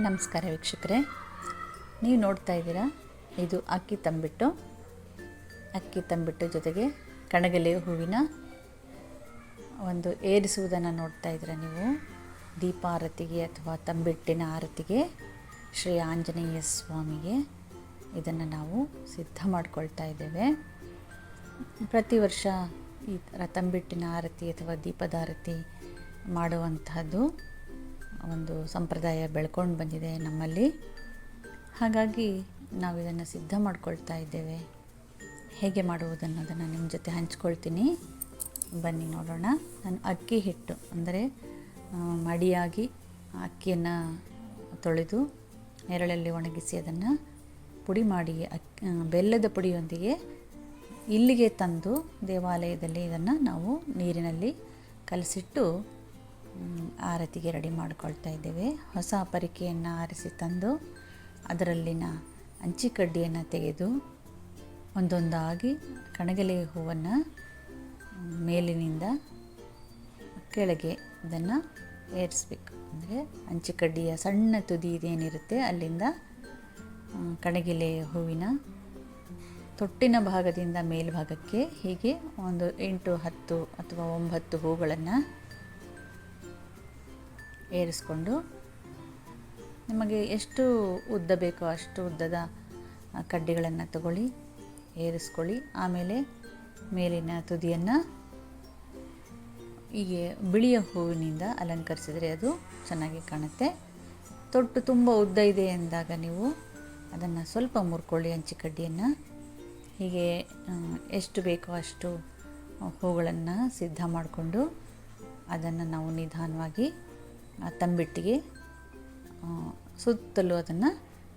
ನಮಸ್ಕಾರ ವೀಕ್ಷಕರೇ. ನೀವು ನೋಡ್ತಾ ಇದ್ದೀರಾ, ಇದು ಅಕ್ಕಿ ತಂಬಿಟ್ಟು. ಅಕ್ಕಿ ತಂಬಿಟ್ಟು ಜೊತೆಗೆ ಕಣಗಲೆ ಹೂವಿನ ಒಂದು ಏರಿಸುವುದನ್ನು ನೋಡ್ತಾ ಇದ್ದೀರಾ ನೀವು. ದೀಪಾರತಿಗೆ ಅಥವಾ ತಂಬಿಟ್ಟಿನ ಆರತಿಗೆ ಶ್ರೀ ಆಂಜನೇಯ ಸ್ವಾಮಿಗೆ ಇದನ್ನು ನಾವು ಸಿದ್ಧ ಮಾಡಿಕೊಳ್ತಾ ಇದ್ದೇವೆ. ಪ್ರತಿ ವರ್ಷ ಈ ಥರ ತಂಬಿಟ್ಟಿನ ಆರತಿ ಅಥವಾ ದೀಪದ ಆರತಿ ಮಾಡುವಂತಹದ್ದು ಒಂದು ಸಂಪ್ರದಾಯ ಬೆಳ್ಕೊಂಡು ಬಂದಿದೆ ನಮ್ಮಲ್ಲಿ. ಹಾಗಾಗಿ ನಾವು ಇದನ್ನು ಸಿದ್ಧ ಮಾಡ್ಕೊಳ್ತಾ ಇದ್ದೇವೆ. ಹೇಗೆ ಮಾಡುವುದನ್ನು ಅದನ್ನು ನಿಮ್ಮ ಜೊತೆ ಹಂಚ್ಕೊಳ್ತೀನಿ. ಬನ್ನಿ ನೋಡೋಣ. ನಾನು ಅಕ್ಕಿ ಹಿಟ್ಟು, ಅಂದರೆ ಮಡಿಯಾಗಿ ಅಕ್ಕಿಯನ್ನು ತೊಳೆದು ನೆರಳಲ್ಲಿ ಒಣಗಿಸಿ ಅದನ್ನು ಪುಡಿ ಮಾಡಿ ಅಕ್ಕಿ ಬೆಲ್ಲದ ಪುಡಿಯೊಂದಿಗೆ ಇಲ್ಲಿಗೆ ತಂದು ದೇವಾಲಯದಲ್ಲಿ ಇದನ್ನು ನಾವು ನೀರಿನಲ್ಲಿ ಕಲಸಿಟ್ಟು ಆರತಿಗೆ ರೆಡಿ ಮಾಡ್ಕೊಳ್ತಾ ಇದ್ದೇವೆ. ಹೊಸ ಪರಿಕೆಯನ್ನು ಆರಿಸಿ ತಂದು ಅದರಲ್ಲಿನ ಅಂಚಿಕಡ್ಡಿಯನ್ನು ತೆಗೆದು ಒಂದೊಂದಾಗಿ ಕಣಗಲೆ ಹೂವನ್ನು ಮೇಲಿನಿಂದ ಕೆಳಗೆ ಇದನ್ನು ಏರಿಸ್ಬೇಕು. ಅಂದರೆ ಅಂಚಿಕಡ್ಡಿಯ ಸಣ್ಣ ತುದಿ ಇದೇನಿರುತ್ತೆ ಅಲ್ಲಿಂದ ಕಣಗಿಲೆ ಹೂವಿನ ತೊಟ್ಟಿನ ಭಾಗದಿಂದ ಮೇಲ್ಭಾಗಕ್ಕೆ ಹೀಗೆ ಒಂದು ಎಂಟು, ಹತ್ತು ಅಥವಾ ಒಂಬತ್ತು ಹೂಗಳನ್ನು ಏರಿಸ್ಕೊಂಡು ನಿಮಗೆ ಎಷ್ಟು ಉದ್ದ ಬೇಕೋ ಅಷ್ಟು ಉದ್ದದ ಕಡ್ಡಿಗಳನ್ನು ತಗೊಳ್ಳಿ, ಏರಿಸ್ಕೊಳ್ಳಿ. ಆಮೇಲೆ ಮೇಲಿನ ತುದಿಯನ್ನು ಹೀಗೆ ಬಿಳಿಯ ಹೂವಿನಿಂದ ಅಲಂಕರಿಸಿದರೆ ಅದು ಚೆನ್ನಾಗಿ ಕಾಣುತ್ತೆ. ತೊಟ್ಟು ತುಂಬ ಉದ್ದ ಇದೆ ಎಂದಾಗ ನೀವು ಅದನ್ನು ಸ್ವಲ್ಪ ಮುರ್ಕೊಳ್ಳಿ ಹಂಚಿಕಡ್ಡಿಯನ್ನು ಹೀಗೆ ಎಷ್ಟು ಬೇಕೋ ಅಷ್ಟು ಹೂಗಳನ್ನು ಸಿದ್ಧ ಮಾಡಿಕೊಂಡು ಅದನ್ನು ನಾವು ನಿಧಾನವಾಗಿ ತಂಬಿಟ್ಟಿಗೆ ಸುತ್ತಲೂ ಅದನ್ನು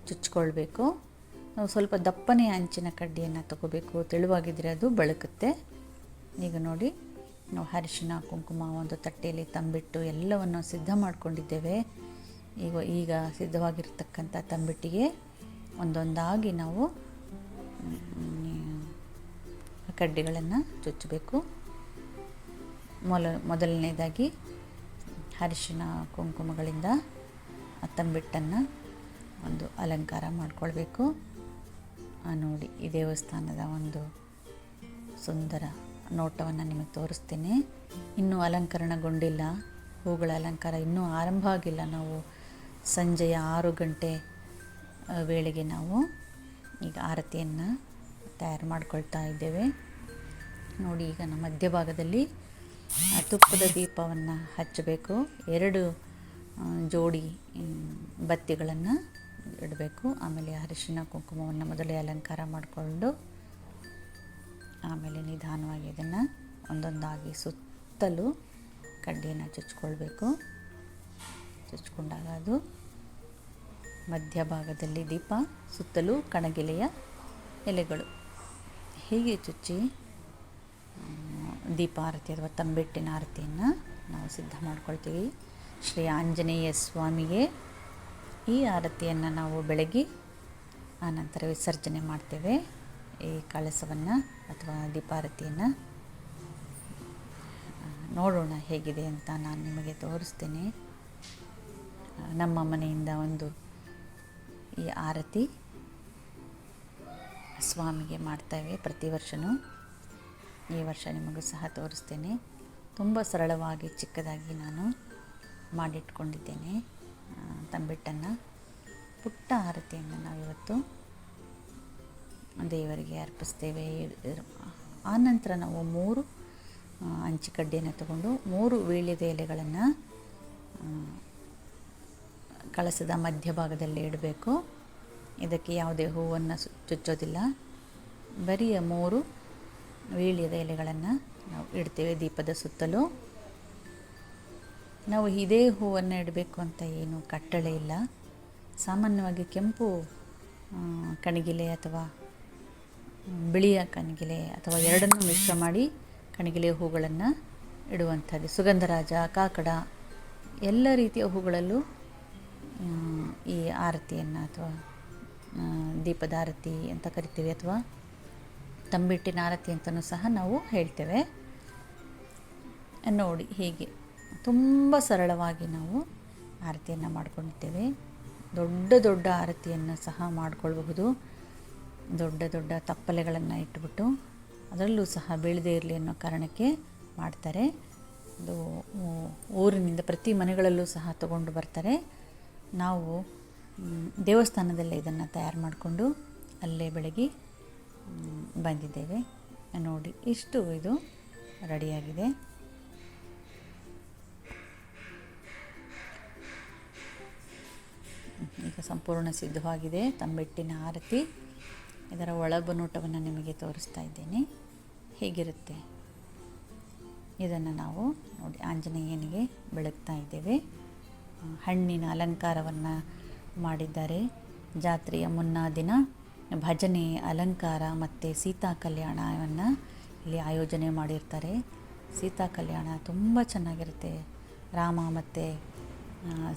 ಚುಚ್ಕೊಳ್ಬೇಕು. ನಾವು ಸ್ವಲ್ಪ ದಪ್ಪನೆಯ ಅಂಚಿನ ಕಡ್ಡಿಯನ್ನು ತಗೋಬೇಕು. ತೆಳುವಾಗಿದ್ದರೆ ಅದು ಬಳಕುತ್ತೆ. ಈಗ ನೋಡಿ, ನಾವು ಅರಿಶಿನ, ಕುಂಕುಮ ಒಂದು ತಟ್ಟೆಯಲ್ಲಿ ತಂಬಿಟ್ಟು ಎಲ್ಲವನ್ನು ಸಿದ್ಧ ಮಾಡಿಕೊಂಡಿದ್ದೇವೆ. ಈಗ ಈಗ ಸಿದ್ಧವಾಗಿರ್ತಕ್ಕಂಥ ತಂಬಿಟ್ಟಿಗೆ ಒಂದೊಂದಾಗಿ ನಾವು ಕಡ್ಡಿಗಳನ್ನು ಚುಚ್ಚಬೇಕು ಮೊಲ, ಮೊದಲನೇದಾಗಿ ಅರಿಶಿನ ಕುಂಕುಮಗಳಿಂದ ತಂಬಿಟ್ಟನ್ನು ಒಂದು ಅಲಂಕಾರ ಮಾಡಿಕೊಳ್ಬೇಕು. ನೋಡಿ, ಈ ದೇವಸ್ಥಾನದ ಒಂದು ಸುಂದರ ನೋಟವನ್ನು ನಿಮಗೆ ತೋರಿಸ್ತೀನಿ. ಇನ್ನೂ ಅಲಂಕರಣಗೊಂಡಿಲ್ಲ. ಹೂಗಳ ಅಲಂಕಾರ ಇನ್ನೂ ಆರಂಭ ಆಗಿಲ್ಲ. ನಾವು ಸಂಜೆಯ ಆರು ಗಂಟೆ ವೇಳೆಗೆ ನಾವು ಈಗ ಆರತಿಯನ್ನು ತಯಾರು ಮಾಡ್ಕೊಳ್ತಾ ಇದ್ದೇವೆ. ನೋಡಿ, ಈಗ ನಮ್ಮ ಮಧ್ಯಭಾಗದಲ್ಲಿ ತುಪ್ಪದ ದೀಪವನ್ನು ಹಚ್ಚಬೇಕು. ಎರಡು ಜೋಡಿ ಬತ್ತಿಗಳನ್ನು ಇಡಬೇಕು. ಆಮೇಲೆ ಅರಿಶಿನ ಕುಂಕುಮವನ್ನು ಮೊದಲೇ ಅಲಂಕಾರ ಮಾಡಿಕೊಂಡು ಆಮೇಲೆ ನಿಧಾನವಾಗಿ ಇದನ್ನು ಒಂದೊಂದಾಗಿ ಸುತ್ತಲೂ ಕಡ್ಡಿಯನ್ನು ಚುಚ್ಕೊಳ್ಬೇಕು. ಚುಚ್ಕೊಂಡಾಗ ಅದು ಮಧ್ಯಭಾಗದಲ್ಲಿ ದೀಪ, ಸುತ್ತಲೂ ಕಣಗಿಲೆಯ ಎಲೆಗಳು. ಹೀಗೆ ಚುಚ್ಚಿ ದೀಪಾರತಿ ಅಥವಾ ತಂಬಿಟ್ಟಿನ ಆರತಿಯನ್ನು ನಾವು ಸಿದ್ಧ ಮಾಡ್ಕೊಳ್ತೀವಿ. ಶ್ರೀ ಆಂಜನೇಯ ಸ್ವಾಮಿಗೆ ಈ ಆರತಿಯನ್ನು ನಾವು ಬೆಳಗ್ಗೆ ಆನಂತರ ವಿಸರ್ಜನೆ ಮಾಡ್ತೇವೆ. ಈ ಕಳಸವನ್ನು ಅಥವಾ ದೀಪಾರತಿಯನ್ನು. ನೋಡೋಣ ಹೇಗಿದೆ ಅಂತ ನಾನು ನಿಮಗೆ ತೋರಿಸ್ತೇನೆ. ನಮ್ಮ ಮನೆಯಿಂದ ಒಂದು ಈ ಆರತಿ ಸ್ವಾಮಿಗೆ ಮಾಡ್ತೇವೆ ಪ್ರತಿ ವರ್ಷವೂ ಈ ವರ್ಷ ನಿಮಗೂ ಸಹ ತೋರಿಸ್ತೇನೆ. ತುಂಬ ಸರಳವಾಗಿ, ಚಿಕ್ಕದಾಗಿ ನಾನು ಮಾಡಿಟ್ಕೊಂಡಿದ್ದೇನೆ ತಂಬಿಟ್ಟನ್ನು. ಪುಟ್ಟ ಆರತಿಯನ್ನು ನಾವಿವತ್ತು ದೇವರಿಗೆ ಅರ್ಪಿಸ್ತೇವೆ. ಆನಂತರ ನಾವು ಮೂರು ಅಂಚಿಕಡ್ಡಿಯನ್ನು ತಗೊಂಡು ಮೂರು ವೀಳ್ಯದ ಎಲೆಗಳನ್ನು ಕಳಸದ ಮಧ್ಯಭಾಗದಲ್ಲಿ ಇಡಬೇಕು. ಇದಕ್ಕೆ ಯಾವುದೇ ಹೂವನ್ನು ಚುಚ್ಚೋದಿಲ್ಲ. ಬರೀ ಮೂರು ವೀಳ್ಯದ ಎಲೆಗಳನ್ನು ನಾವು ಇಡ್ತೇವೆ ದೀಪದ ಸುತ್ತಲೂ. ನಾವು ಇದೇ ಹೂವನ್ನು ಇಡಬೇಕು ಅಂತ ಏನು ಕಟ್ಟಳೆ ಇಲ್ಲ. ಸಾಮಾನ್ಯವಾಗಿ ಕೆಂಪು ಕಣಗಿಲೆ ಅಥವಾ ಬಿಳಿಯ ಕಣಗಿಲೆ ಅಥವಾ ಎರಡನ್ನೂ ಮಿಶ್ರ ಮಾಡಿ ಕಣಗಿಲೆ ಹೂಗಳನ್ನು ಇಡುವಂಥದ್ದು. ಸುಗಂಧರಾಜ, ಕಾಕಡ ಎಲ್ಲ ರೀತಿಯ ಹೂಗಳಲ್ಲೂ ಈ ಆರತಿಯನ್ನು ಅಥವಾ ದೀಪದ ಆರತಿ ಅಂತ ಕರಿತೀವಿ ಅಥವಾ ತಂಬಿಟ್ಟಿನ ಆರತಿ ಅಂತಲೂ ಸಹ ನಾವು ಹೇಳ್ತೇವೆ. ನೋಡಿ ಹೀಗೆ ತುಂಬ ಸರಳವಾಗಿ ನಾವು ಆರತಿಯನ್ನು ಮಾಡ್ಕೊಂಡಿದ್ದೇವೆ. ದೊಡ್ಡ ದೊಡ್ಡ ಆರತಿಯನ್ನು ಸಹ ಮಾಡಿಕೊಳ್ಬಹುದು. ದೊಡ್ಡ ದೊಡ್ಡ ತಪ್ಪಲೆಗಳನ್ನು ಇಟ್ಬಿಟ್ಟು ಅದರಲ್ಲೂ ಸಹ ಬೀಳದೇ ಇರಲಿ ಅನ್ನೋ ಕಾರಣಕ್ಕೆ ಮಾಡ್ತಾರೆ. ಅದು ಊರಿನಿಂದ ಪ್ರತಿ ಮನೆಗಳಲ್ಲೂ ಸಹ ತಗೊಂಡು ಬರ್ತಾರೆ. ನಾವು ದೇವಸ್ಥಾನದಲ್ಲೇ ಇದನ್ನು ತಯಾರು ಮಾಡಿಕೊಂಡು ಅಲ್ಲೇ ಬೆಳಗ್ಗೆ ಬಂದಿದ್ದೇವೆ. ನೋಡಿ, ಇಷ್ಟು ಇದು ರೆಡಿಯಾಗಿದೆ. ಈಗ ಸಂಪೂರ್ಣ ಸಿದ್ಧವಾಗಿದೆ. ತಂಬೆಟ್ಟಿನ ಆರತಿ. ಇದರ ಒಳಬನೋಟವನ್ನು ನಿಮಗೆ ತೋರಿಸ್ತಾ ಇದ್ದೇನೆ. ಹೇಗಿರುತ್ತೆ? ಇದನ್ನು ನಾವು ನೋಡಿ, ಆಂಜನೇಯನಿಗೆ ಬೆಳಗ್ತಾ ಇದ್ದೇವೆ. ಹಣ್ಣಿನ ಅಲಂಕಾರವನ್ನು ಮಾಡಿದ್ದಾರೆ. ಜಾತ್ರೆಯ ಮುನ್ನಾ ದಿನ ಭಜನೆ, ಅಲಂಕಾರ ಮತ್ತು ಸೀತಾ ಕಲ್ಯಾಣವನ್ನು ಇಲ್ಲಿ ಆಯೋಜನೆ ಮಾಡಿರ್ತಾರೆ. ಸೀತಾ ಕಲ್ಯಾಣ ತುಂಬ ಚೆನ್ನಾಗಿರುತ್ತೆ. ರಾಮ ಮತ್ತು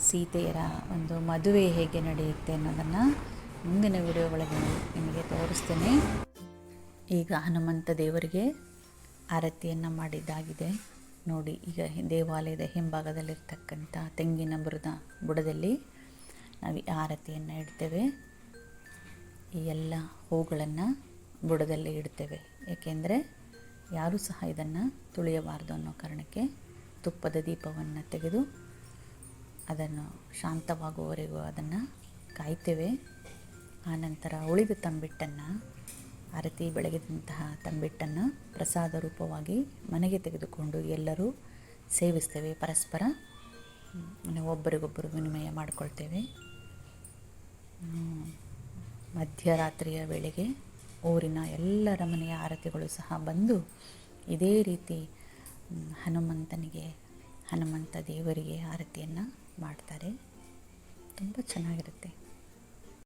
ಸೀತೆಯರ ಒಂದು ಮದುವೆ ಹೇಗೆ ನಡೆಯುತ್ತೆ ಅನ್ನೋದನ್ನು ಮುಂದಿನ ವಿಡಿಯೋಗಳಲ್ಲಿ ನಿಮಗೆ ತೋರಿಸ್ತೇನೆ. ಈಗ ಹನುಮಂತ ದೇವರಿಗೆ ಆರತಿಯನ್ನು ಮಾಡಿದ್ದಾಗಿದೆ. ನೋಡಿ, ಈಗ ದೇವಾಲಯದ ಹಿಂಭಾಗದಲ್ಲಿರ್ತಕ್ಕಂಥ ತೆಂಗಿನ ಬುಡದ ಬುಡದಲ್ಲಿ ನಾವು ಆರತಿಯನ್ನು ಇಡ್ತೇವೆ. ಈ ಎಲ್ಲ ಹೂಗಳನ್ನು ಬುಡದಲ್ಲಿ ಇಡ್ತೇವೆ. ಏಕೆಂದರೆ ಯಾರೂ ಸಹ ಇದನ್ನು ತುಳಿಯಬಾರ್ದು ಅನ್ನೋ ಕಾರಣಕ್ಕೆ ತುಪ್ಪದ ದೀಪವನ್ನು ತೆಗೆದು ಅದನ್ನು ಶಾಂತವಾಗುವವರೆಗೂ ಅದನ್ನು ಕಾಯ್ತೇವೆ. ಆನಂತರ ಉಳಿದ ತಂಬಿಟ್ಟನ್ನು ಅರತಿ ಬೆಳಗಿದಂತಹ ತಂಬಿಟ್ಟನ್ನು ಪ್ರಸಾದ ರೂಪವಾಗಿ ಮನೆಗೆ ತೆಗೆದುಕೊಂಡು ಎಲ್ಲರೂ ಸೇವಿಸ್ತೇವೆ. ಪರಸ್ಪರ ಒಬ್ಬರಿಗೊಬ್ಬರು ವಿನಿಮಯ ಮಾಡಿಕೊಳ್ತೇವೆ. ಮಧ್ಯರಾತ್ರಿಯ ವೇಳೆಗೆ ಊರಿನ ಎಲ್ಲರ ಮನೆಯ ಆರತಿಗಳು ಸಹ ಬಂದು ಇದೇ ರೀತಿ ಹನುಮಂತನಿಗೆ, ಹನುಮಂತ ದೇವರಿಗೆ ಆರತಿಯನ್ನು ಮಾಡ್ತಾರೆ. ತುಂಬ ಚೆನ್ನಾಗಿರುತ್ತೆ.